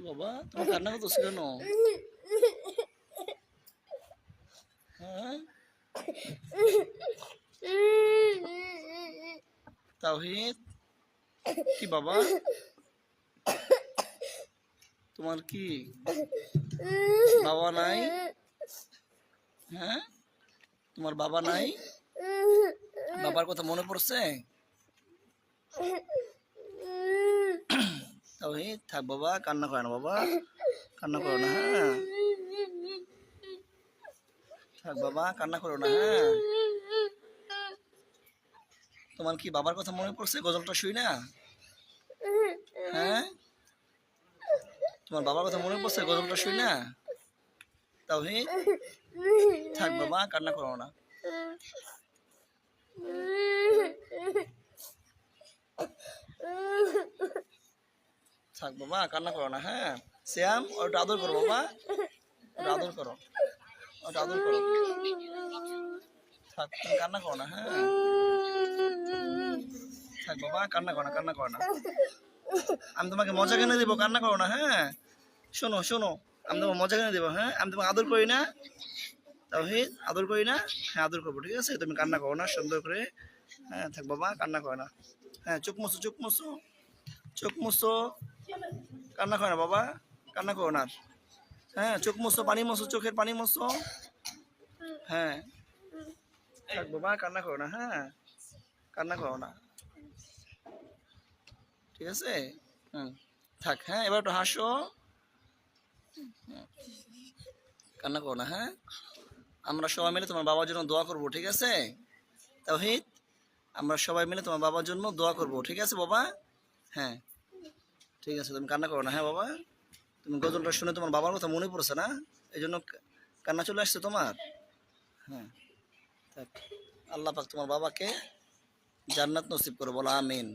বাবা? তোমার কান্না করতেছো কেন? হ্যাঁ? তাওহিদ? কি বাবা? তোমার কি? বাবা নাই? হ্যাঁ? তোমার বাবা নাই? বাবার কথা মনে পড়ছে? তাওহিদ থাক বাবা, কান্না করে না বাবা, কান্না করো না হ্যাঁ। থাক বাবা, কান্না করো না হ্যাঁ। তোমার কি বাবার কথা মনে পড়ছে? গজলটা শুই না? হ্যাঁ? তোমার বাবার কথা মনে পড়ছে? গজলটা শুই না? তাওহিদ থাক বাবা, কান্না করো না। থাক বাবা কান্না করো না হ্যাঁ? শ্যাম, ওটা আদর করো বাবা ওটা আদর করো, ওটা আদর করো। থাক, তুমি কান্না করো না হ্যাঁ? থাক বাবা কান্না করো না, কান্না করো না। আমি তোমাকে মজা কিনে দেবো, কান্না করো না হ্যাঁ? শোনো শোনো, আমি তোমাকে মজা কিনে দেবো হ্যাঁ? আমি তোমাকে আদর করি না। তাহিদ আদর করি না। হ্যাঁ আদর করব, ঠিক আছে? তুমি কান্না করো না, সুন্দর করে। হ্যাঁ থাক বাবা কান্না করো না। হ্যাঁ চোখ মুছো চোখ মুছো। চোখ মুছো। কান্না করে না, বাবা? কান্না করো না হ্যাঁ চোখ মুছো, পানি মুছো, চোখের পানি মুছো। হ্যাঁ। বাবা, কান্না করো না হ্যাঁ। কান্না করো না। ঠিক আছে? হুম, থাক হ্যাঁ এবার একটু হাসো। কান্না করো না হ্যাঁ। আমরা সবাই মিলে তোমার বাবার জন্য দোয়া করব, ঠিক আছে? তাহিদ আমরা সবাই মিলে তোমার বাবার জন্য দোয়া করব, ঠিক আছে বাবা? হ্যাঁ। ঠিক আছে, তুমি কান্না করো না। হ্যাঁ বাবা? তুমি গজলটা শুনে তোমার বাবার কথা মনে পড়ছে না? এই জন্য কান্না চলে আসছে তোমার? হ্যাঁ আল্লাহ পাক তোমার বাবাকে জান্নাত নসিব করে, বলো আমিন।